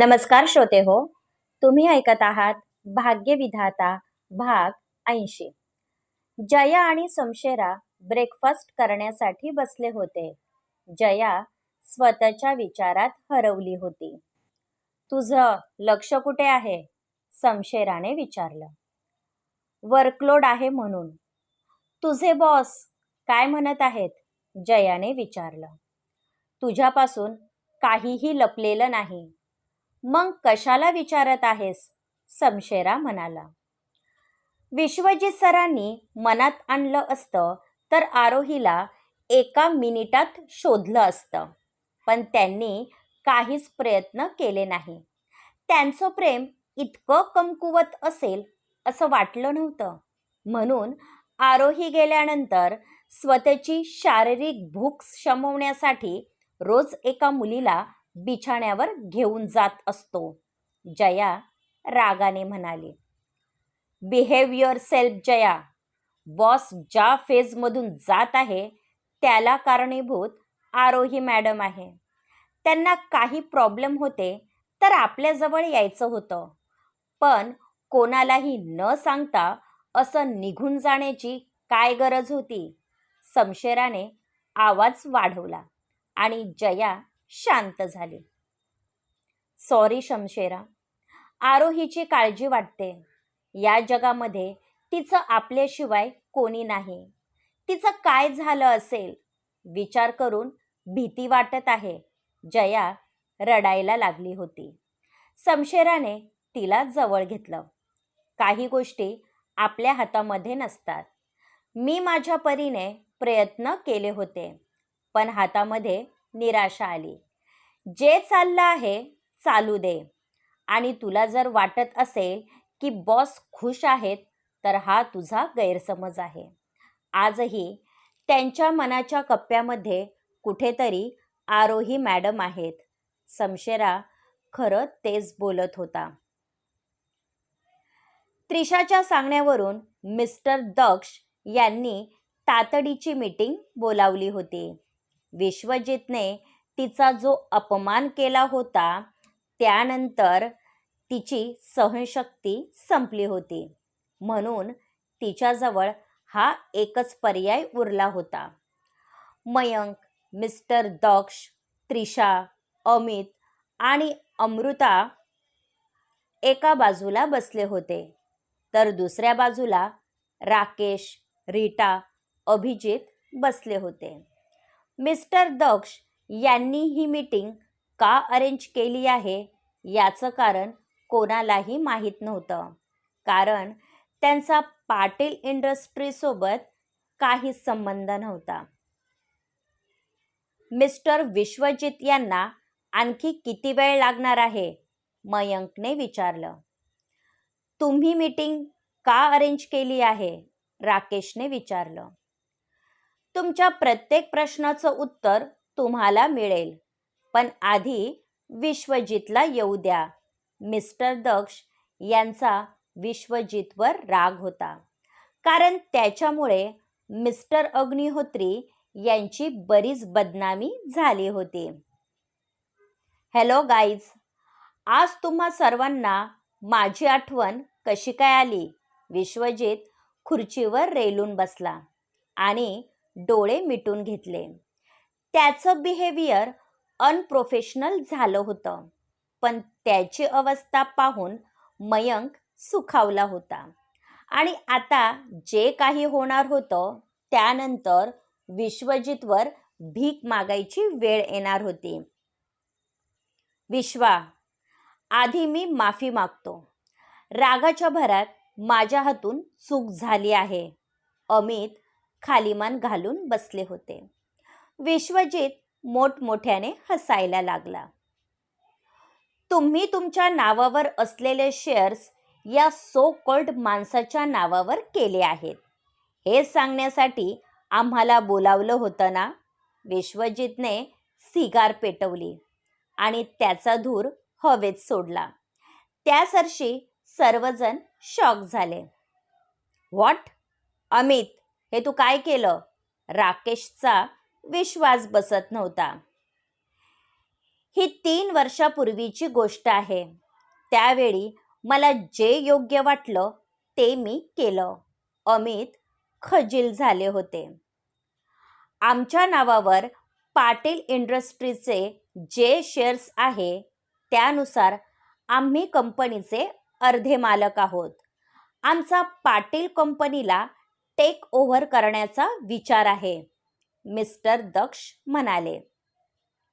नमस्कार श्रोते हो तुम्ही ऐकत आहात भाग्यविधाता भाग ऐंशी. जया आणि समशेरा ब्रेकफास्ट करण्यासाठी बसले होते. जया स्वतःच्या विचारात हरवली होती. तुझं लक्ष कुठे आहे? समशेराने विचारलं. वर्कलोड आहे म्हणून. तुझे बॉस काय म्हणत आहेत? जयाने विचारलं. तुझ्यापासून काहीही लपलेलं नाही. मग कशाला विचारत आहेस? समशेरा म्हणाला. विश्वजित सरांनी मनात आणलं असतं तर आरोहीला एका मिनिटात शोधलं असतं. पण त्यांनी काहीच प्रयत्न केले नाही. त्यांचं प्रेम इतकं कमकुवत असेल असं वाटलं नव्हतं. म्हणून आरोही गेल्यानंतर स्वतःची शारीरिक भूक शमवण्यासाठी रोज एका मुलीला बिछाण्यावर घेऊन जात असतो. जया रागाने म्हणाली behave yourself Jaya. Boss ज्या फेजमधून जात आहे त्याला कारणीभूत आरोही मॅडम आहे. त्यांना काही प्रॉब्लेम होते तर आपल्याजवळ यायचं होतं. पण कोणालाही न सांगता असं निघून जाण्याची काय गरज होती? समशेराने आवाज वाढवला आणि जया शांत झाली. सॉरी शमशेरा आरोहीची काळजी वाटते. या जगामध्ये तिचं आपल्याशिवाय कोणी नाही. तिचं काय झालं असेल? विचार करून भीती वाटत आहे. जया रडायला लागली होती. समशेराने तिला जवळ घेतलं. काही गोष्टी आपल्या हातामध्ये नसतात. मी माझ्या परीने प्रयत्न केले होते पण हातामध्ये निराशा आली. जे चाललं आहे चालू दे. आणि तुला जर वाटत असेल की बॉस खुश आहेत तर हा तुझा गैरसमज आहे. आजही त्यांच्या मनाच्या कप्प्यामध्ये कुठेतरी आरोही मॅडम आहेत. समशेरा खरं तेच बोलत होता. त्रिशाच्या सांगण्यावरून मिस्टर दक्ष यांनी तातडीची मीटिंग बोलावली होती. विश्वजितने तिचा जो अपमान केला होता त्यानंतर तिची सहनशक्ती संपली होती. म्हणून तिच्याजवळ हा एकच पर्याय उरला होता. मयंक मिस्टर दक्ष त्रिशा अमित आणि अमृता एका बाजूला बसले होते. तर दुसऱ्या बाजूला राकेश रीटा अभिजित बसले होते. मिस्टर दक्ष यांनी ही मीटिंग का अरेंज केली आहे याचं कारण कोणालाही माहीत नव्हतं. कारण त्यांचा पाटील इंडस्ट्रीसोबत काहीच संबंध नव्हता. मिस्टर विश्वजित यांना आणखी किती वेळ लागणार आहे? मयंकने विचारलं. तुम्ही मीटिंग का अरेंज केली आहे? राकेशने विचारलं. तुमच्या प्रत्येक प्रश्नाचं उत्तर तुम्हाला मिळेल. पण आधी विश्वजितला येऊ द्या. मिस्टर दक्ष यांचा विश्वजितवर राग होता. कारण त्याच्यामुळे मिस्टर अग्निहोत्री यांची बरीच बदनामी झाली होती. हॅलो गाईज आज तुम्हा सर्वांना माझी आठवण कशी काय आली? विश्वजित खुर्चीवर रेलून बसला आणि डोळे मिटून घेतले. त्याचं बिहेवियर अनप्रोफेशनल झालं होतं. पण त्याची अवस्था पाहून मयंक सुखावला होता. आणि आता जे काही होणार होतं त्यानंतर विश्वजितवर भीक मागायची वेळ येणार होती. विश्वा आधी मी माफी मागतो. रागाच्या भरात माझ्या हातून चूक झाली आहे. अमित खालीमान घालून बसले होते. विश्वजित मोठमोठ्याने हसायला लागला. तुम्ही तुमच्या नावावर असलेले शेअर्स या सो कॉल्ड माणसाच्या नावावर केले आहेत. हे सांगण्यासाठी आम्हाला बोलावलं होतं ना? विश्वजितने सिगार पेटवली आणि त्याचा धूर हवेत सोडला. त्यासरशी सर्वजण शॉक झाले. व्हॉट अमित हे तू काय केलं? राकेशचा विश्वास बसत नव्हता. ही तीन वर्षापूर्वीची गोष्ट आहे. त्यावेळी मला जे योग्य वाटलं ते मी केलं. अमित खजील झाले होते. आमच्या नावावर पाटील इंडस्ट्रीचे जे शेअर्स आहे त्यानुसार आम्ही कंपनीचे अर्धे मालक आहोत. आमचा पाटील कंपनीला टेक ओव्हर करण्याचा विचार आहे. मिस्टर दक्ष म्हणाले.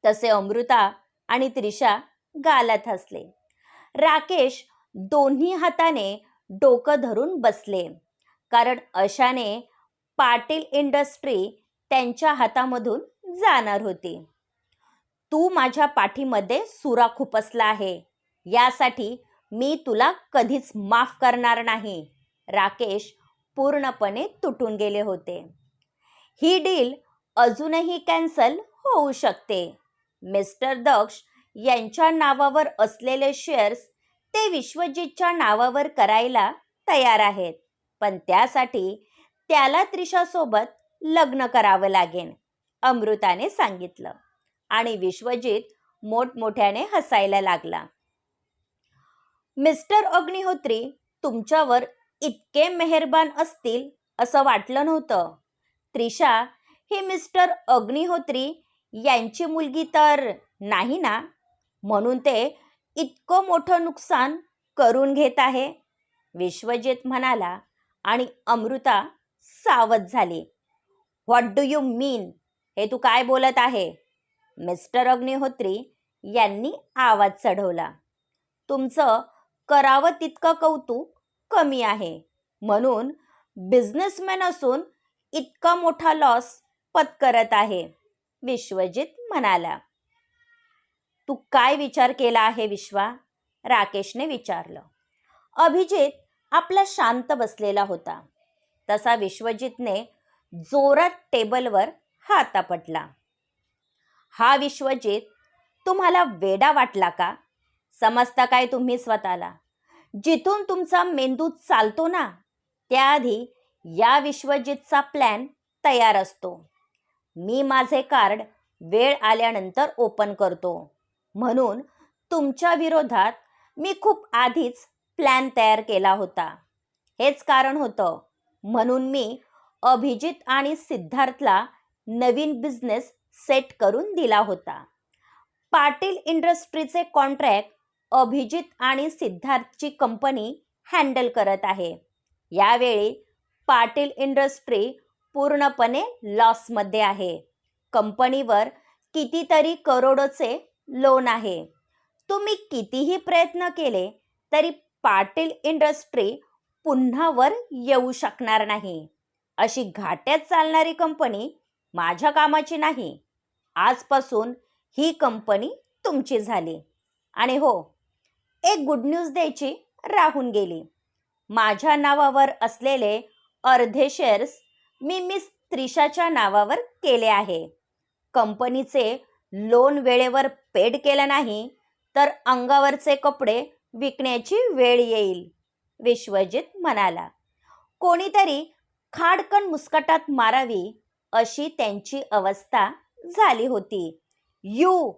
तसे अमृता आणि त्रिशा गालत हसले. राकेश दोन्ही हाताने डोकं धरून बसले. कारण अशाने पाटील इंडस्ट्री त्यांच्या हातामधून जाणार होती. तू माझ्या पाठीमध्ये सुरा खुपसला आहे. यासाठी मी तुला कधीच माफ करणार नाही. राकेश पूर्णपणे तुटून गेले होते. ही डील अजूनही कॅन्सल होऊ शकते. मिस्टर दक्ष यांच्या नावावर असलेले शेअर्स ते विश्वजितच्या नावावर करायला तयार आहेत पण त्यासाठी त्याला त्रिशासोबत लग्न करावं लागेल अमृताने सांगितलं. आणि विश्वजित मोठमोठ्याने हसायला लागला. मिस्टर अग्निहोत्री तुमच्यावर इतके मेहरबान असतील असं वाटलं नव्हतं. त्रिशा ही मिस्टर अग्निहोत्री यांची मुलगी तर नाही ना? म्हणून ते इतकं मोठं नुकसान करून घेत आहे. विश्वजित म्हणाला आणि अमृता सावध झाली. व्हॉट डू यू मीन हे तू काय बोलत आहे? मिस्टर अग्निहोत्री यांनी आवाज चढवला. तुमचं करावं तितकं कौतुक कमी आहे. म्हणून बिझनेसमॅन असून इतका मोठा लॉस पत्करत आहे विश्वजित म्हणाला. तू काय विचार केला आहे विश्वा? राकेशने विचारलं. अभिजित आपला शांत बसलेला होता. तसा विश्वजितने जोरात टेबलवर हात आपटला हा विश्वजित तुम्हाला वेडा वाटला का? समजता काय तुम्ही स्वतःला? जिथून तुमचा मेंदू चालतो ना त्याआधी या विश्वजितचा प्लॅन तयार असतो. मी माझे कार्ड वेळ आल्यानंतर ओपन करतो. म्हणून तुमच्या विरोधात मी खूप आधीच प्लॅन तयार केला होता. हेच कारण होतं. म्हणून मी अभिजित आणि सिद्धार्थला नवीन बिझनेस सेट करून दिला होता. पाटील इंडस्ट्रीचे कॉन्ट्रॅक्ट अभिजित आणि सिद्धार्थची कंपनी हँडल करत आहे. यावेळी पाटील इंडस्ट्री पूर्णपणे लॉसमध्ये आहे. कंपनीवर कितीतरी करोडोचे लोन आहे. तुम्ही कितीही प्रयत्न केले तरी पाटील इंडस्ट्री पुन्हा वर येऊ शकणार नाही. अशी घाट्यात चालणारी कंपनी माझ्या कामाची नाही. आजपासून ही कंपनी तुमची झाली. आणि हो एक गुड न्यूज द्यायची राहून गेली. माझ्या नावावर असलेले अर्धे शेअर्स मी मिस त्रिशाच्या नावावर केले आहे. कंपनीचे लोन वेळेवर पेड केलं नाही तर अंगावरचे कपडे विकण्याची वेळ येईल विश्वजित म्हणाला. कोणीतरी खाडकन मुस्कटात मारावी अशी त्यांची अवस्था झाली होती. यू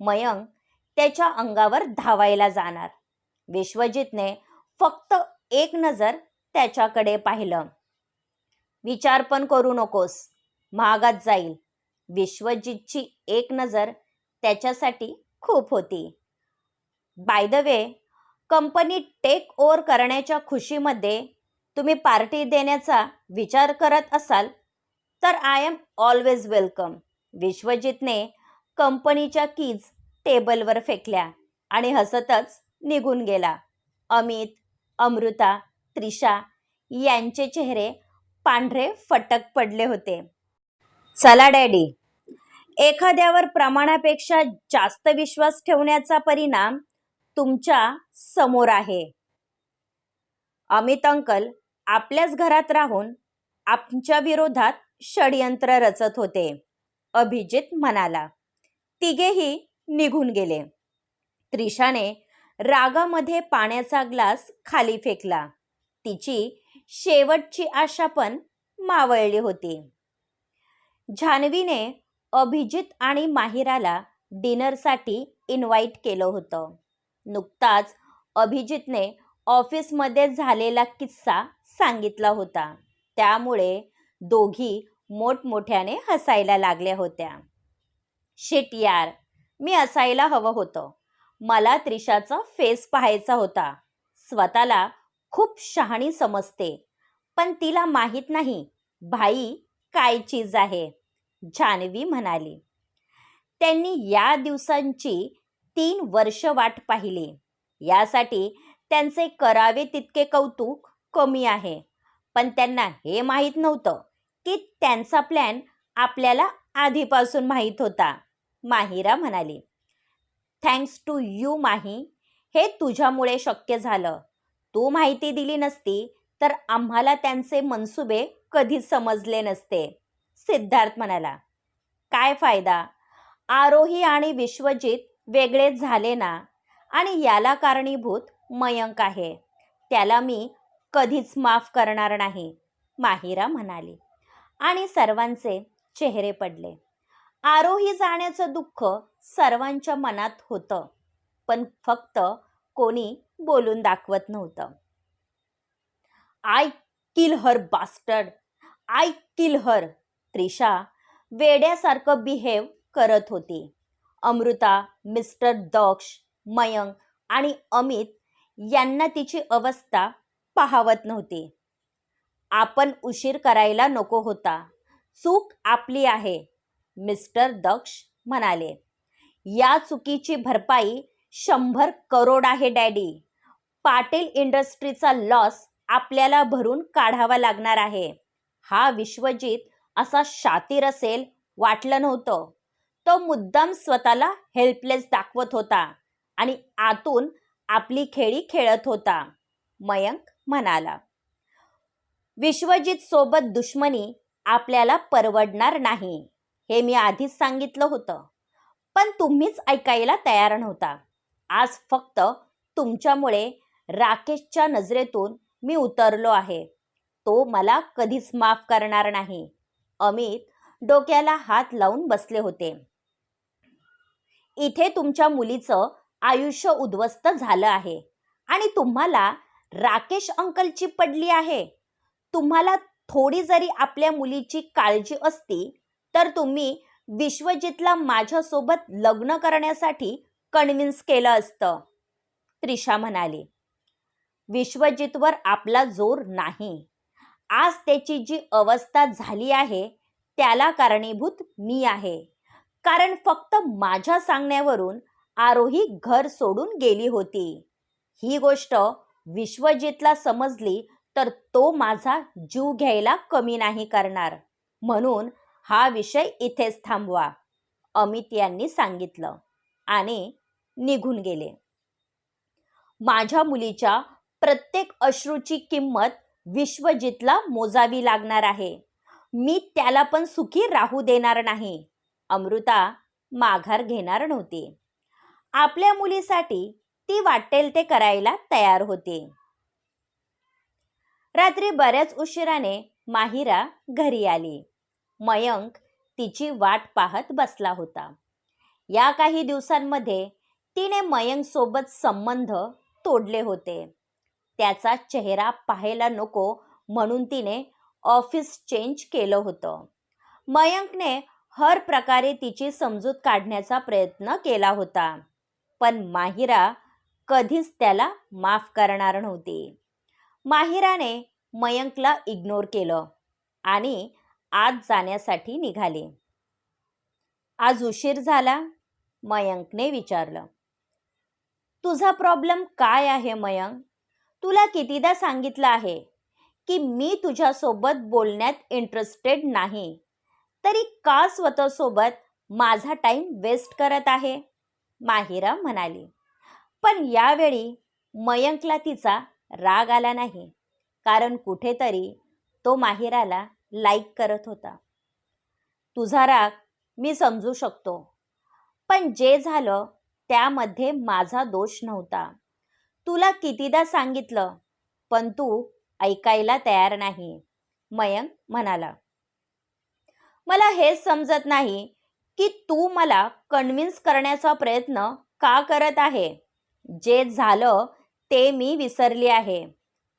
मयंक त्याच्या अंगावर धावायला जाणार. विश्वजितने फक्त एक नजर त्याच्याकडे पाहिलं. विचार पण करू नकोस. महागात जाईल. विश्वजितची एक नजर त्याच्यासाठी खूप होती. By the way company take over करण्याच्या खुशीमध्ये तुम्ही पार्टी देण्याचा विचार करत असाल तर आय एम ऑलवेज वेलकम विश्वजितने कंपनीच्या कीज टेबलवर फेकल्या आणि हसतच निघून गेला. अमित अमृता त्रिशा यांचे चेहरे पांढरे फटक पडले होते. चला डॅडी. एखाद्यावर प्रमाणापेक्षा जास्त विश्वास ठेवण्याचा परिणाम तुमच्यासमोर आहे. अमित अंकल आपल्याच घरात राहून आमच्या विरोधात षडयंत्र रचत होते अभिजित म्हणाला. तिघेही निघून गेले. त्रिशाने रागामध्ये पाण्याचा ग्लास खाली फेकला. तिची शेवटची आशा पण मावळली होती. जान्हवीने अभिजित आणि माहिराला डिनरसाठी इन्व्हाइट केलं होतं. नुकताच अभिजितने ऑफिसमध्ये झालेला किस्सा सांगितला होता. त्यामुळे दोघी मोठमोठ्याने हसायला लागल्या होत्या. शेट यार मी असायला हवं होतं. मला त्रिशाचा फेस पाहायचा होता. स्वतःला खूप शहाणी समजते. पण तिला माहीत नाही भाई काय चीज आहे? जान्हवी म्हणाली. त्यांनी या दिवसांची तीन वर्ष वाट पाहिली. यासाठी त्यांचे करावे तितके कौतुक कमी आहे. पण त्यांना हे माहीत नव्हतं की त्यांचा प्लॅन आपल्याला आधीपासून माहीत होता. माहिरा म्हणाली. Thanks to you Mahi. हे तुझ्यामुळे शक्य झालं. तू माहिती दिली नसती तर आम्हाला त्यांचे मनसुबे कधीच समजले नसते सिद्धार्थ म्हणाला. काय फायदा? आरोही आणि विश्वजित वेगळेच झाले ना? आणि याला कारणीभूत मयंक आहे. त्याला मी कधीच माफ करणार नाही माहिरा म्हणाली आणि सर्वांचे चेहरे पडले. आरोही जाण्याचं दुःख सर्वांच्या मनात होतं पण फक्त कोणी बोलून दाखवत नव्हतं. I kill her bastard I kill her Trisha वेड्यासारखं बिहेव करत होती. अमृता मिस्टर दक्ष मयंक आणि अमित यांना तिची अवस्था पाहावत नव्हती. आपण उशीर करायला नको होता. चूक आपली आहे. मिस्टर दक्ष म्हणाले या चुकीची भरपाई शंभर करोड आहे डॅडी. पाटील इंडस्ट्रीचा लॉस आपल्याला भरून काढावा लागणार आहे. हा विश्वजित असा शातीर असेल वाटलं नव्हतं. तो मुद्दाम स्वतःला हेल्पलेस दाखवत होता आणि आतून आपली खेळी खेळत होता. मयंक म्हणाला विश्वजित सोबत दुश्मनी आपल्याला परवडणार नाही. हे मी आधीच सांगितलं होतं. पण तुम्हीच ऐकायला तयार नव्हता. आज फक्त तुमच्यामुळे राकेशच्या नजरेतून मी उतरलो आहे. तो मला कधीच माफ करणार नाही. अमित डोक्याला हात लावून बसले होते. इथे तुमच्या मुलीचं आयुष्य उद्ध्वस्त झालं आहे आणि तुम्हाला राकेश अंकलची पडली आहे. तुम्हाला थोडी जरी आपल्या मुलीची काळजी असती तर तुम्ही विश्वजितला माझ्यासोबत लग्न करण्यासाठी कन्व्हिन्स केलं असतं. त्रिशा म्हणाली विश्वजितवर आपला जोर नाही. आज त्याची जी अवस्था झाली आहे त्याला कारणीभूत मी आहे. कारण फक्त माझ्या सांगण्यावरून आरोही घर सोडून गेली होती. ही गोष्ट विश्वजितला समजली तर तो माझा जीव घ्यायला कमी नाही करणार. म्हणून हा विषय इथेच थांबवा अमित यांनी सांगितलं आणि निघून गेले. माझ्या मुलीच्या प्रत्येक अश्रूची किंमत विश्वजितला मोजावी लागणार आहे. मी त्याला पण सुखी राहू देणार नाही अमृता माघार घेणार नव्हती. आपल्या मुलीसाठी ती वाटेल ते करायला तयार होती. रात्री बऱ्याच उशिराने माहिरा घरी आली. मयंक तिची वाट पाहत बसला होता. या काही दिवसांमध्ये तिने मयंकसोबत संबंध तोडले होते. त्याचा चेहरा पाहायला नको म्हणून तिने ऑफिस चेंज केलं होतं. मयंकने हर प्रकारे तिची समजूत काढण्याचा प्रयत्न केला होता. पण माहिरा कधीच त्याला माफ करणार नव्हती. माहिराने मयंकला इग्नोर केलं आणि आत जाण्यासाठी निघाले. आज उशीर झाला मयंकने विचारलं. तुझा प्रॉब्लेम काय आहे मयंक? तुला कितीदा सांगितलं आहे की मी तुझ्यासोबत बोलण्यात इंटरेस्टेड नाही. तरी का स्वतःसोबत माझा टाईम वेस्ट करत आहे? माहिरा म्हणाली. पण यावेळी मयंकला तिचा राग आला नाही. कारण कुठेतरी तो माहिराला लाईक करत होता. तुझा राग मी समजू शकतो. पण जे झालं त्यामध्ये माझा दोष नव्हता. तुला कितीदा सांगितलं पण तू ऐकायला तयार नाही मयंक म्हणाला. मला हेच समजत नाही की तू मला कन्व्हिन्स करण्याचा प्रयत्न का करत आहे. जे झालं ते मी विसरली आहे.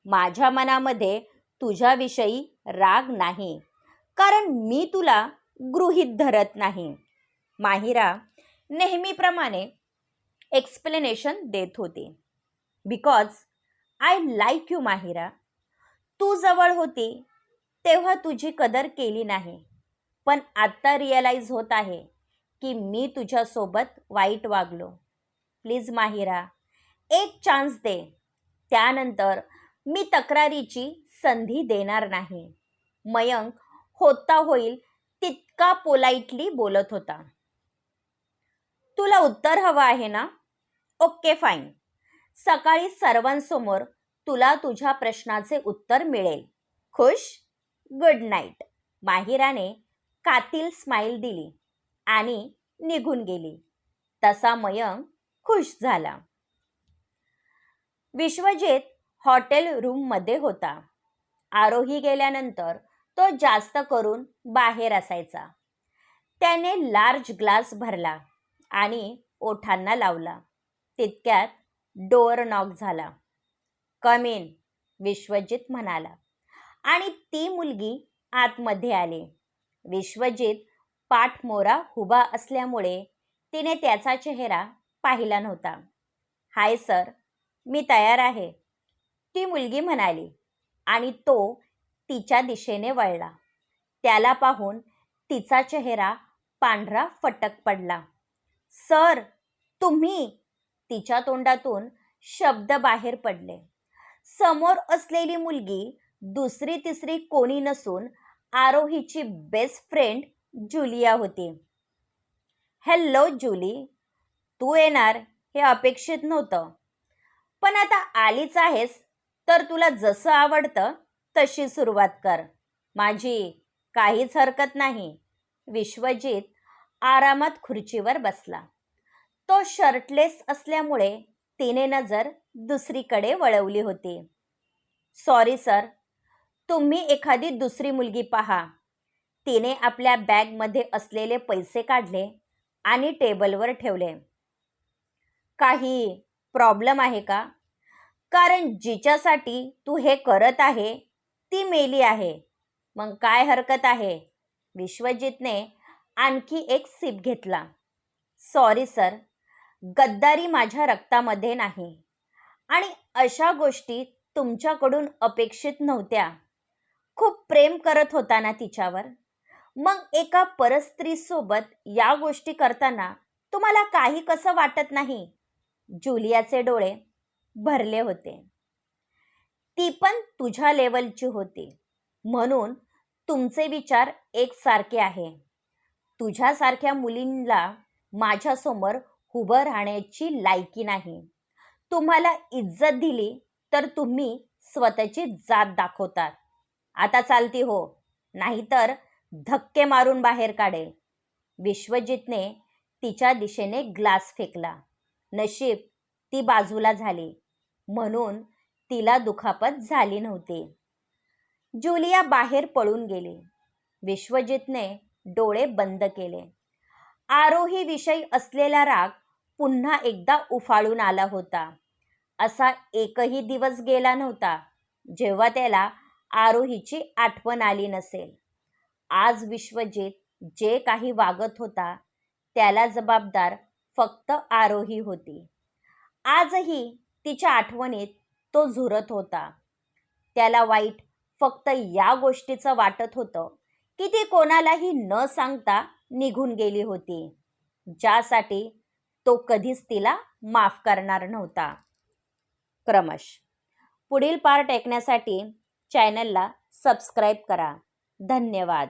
माझ्या मनामध्ये तुझ्याविषयी राग नाही. कारण मी तुला गृहीत धरत नाही. माहिरा नेहमीप्रमाणे एक्सप्लेनेशन देत होती. Because I like you Mahira. तू जवळ होती तेव्हा तुझी कदर केली नाही. पण आत्ता रिअलाईज होत आहे की मी तुझ्यासोबत वाईट वागलो. प्लीज माहिरा एक चान्स दे. त्यानंतर मी तक्रारीची संधी देणार नाही. मयंक होता होईल तितका पोलाइटली बोलत होता. तुला उत्तर हवं आहे ना? ओके फाईन सकाळी सर्वांसमोर तुला तुझ्या प्रश्नाचे उत्तर मिळेल. खुश? गुड नाईट माहिराने कातील स्माईल दिली आणि निघून गेली. तसा मयंक खुश झाला. विश्वजित हॉटेल रूममध्ये होता. आरोही गेल्यानंतर तो जास्त करून बाहेर असायचा. त्याने लार्ज ग्लास भरला आणि ओठांना लावला. तितक्यात डोअर नॉक झाला. कम इन विश्वजित म्हणाला. आणि ती मुलगी आतमध्ये आली. विश्वजित पाठमोरा उभा असल्यामुळे तिने त्याचा चेहरा पाहिला नव्हता. हाय सर मी तयार आहे. ती मुलगी म्हणाली. आणि तो तिच्या दिशेने वळला. त्याला पाहून तिचा चेहरा पांढरा फटक पडला. सर तुम्ही तिच्या तोंडातून शब्द बाहेर पडले. समोर असलेली मुलगी दुसरी तिसरी कोणी नसून आरोहीची बेस्ट फ्रेंड जुलिया होती. Hello Julie. तू येणार हे अपेक्षित नव्हतं. पण आता आलीच आहेस तर तुला जसं आवडतं तशी सुरुवात कर. माझी काहीच हरकत नाही. विश्वजित आरामात खुर्चीवर बसला. तो शर्टलेस असल्यामुळे तिने नजर दुसरीकडे वळवली होती. सॉरी सर तुम्ही एखादी दुसरी मुलगी पहा. तिने आपल्या बॅगमध्ये असलेले पैसे काढले आणि टेबलवर ठेवले. काही प्रॉब्लेम आहे का? कारण जिच्यासाठी तू हे करत आहे ती मेली आहे. मग काय हरकत आहे? विश्वजितने आणखी एक सिप घेतला. सॉरी सर गद्दारी माझ्या रक्तामध्ये नाही. आणि अशा गोष्टी तुमच्याकडून अपेक्षित नव्हत्या. खूप प्रेम करत होता ना तिच्यावर. मग एका परस्त्रीसोबत या गोष्टी करताना तुम्हाला काही कसं वाटत नाही? जुलियाचे डोळे भरले होते. ती पण तुझ्या लेवलची होती. म्हणून तुमचे विचार एकसारखे आहे. तुझ्यासारख्या मुलींना माझ्यासमोर उभं राहण्याची लायकी नाही. तुम्हाला इज्जत दिली तर तुम्ही स्वतःची जात दाखवतात. आता चालती हो नाहीतर धक्के मारून बाहेर काढेल विश्वजितने तिच्या दिशेने ग्लास फेकला. नशीब ती बाजूला झाली. म्हणून तिला दुखापत झाली नव्हती. जुलिया बाहेर पळून गेली. विश्वजितने डोळे बंद केले. आरोही विषयी असलेला राग पुन्हा एकदा उफाळून आला होता. असा एकही दिवस गेला नव्हता जेव्हा त्याला आरोहीची आठवण आली नसेल. आज विश्वजित जे काही वागत होता त्याला जबाबदार फक्त आरोही होती. आजही तिच्या आठवणीत तो झुरत होता. त्याला वाईट फक्त या गोष्टीचं वाटत होतं की ती कोणालाही न सांगता निघून गेली होती ज्यासाठी तो कधीच तिला माफ करणार नव्हता. क्रमश. पुढील पार्ट ऐकण्यासाठी चॅनलला सबस्क्राईब करा. धन्यवाद.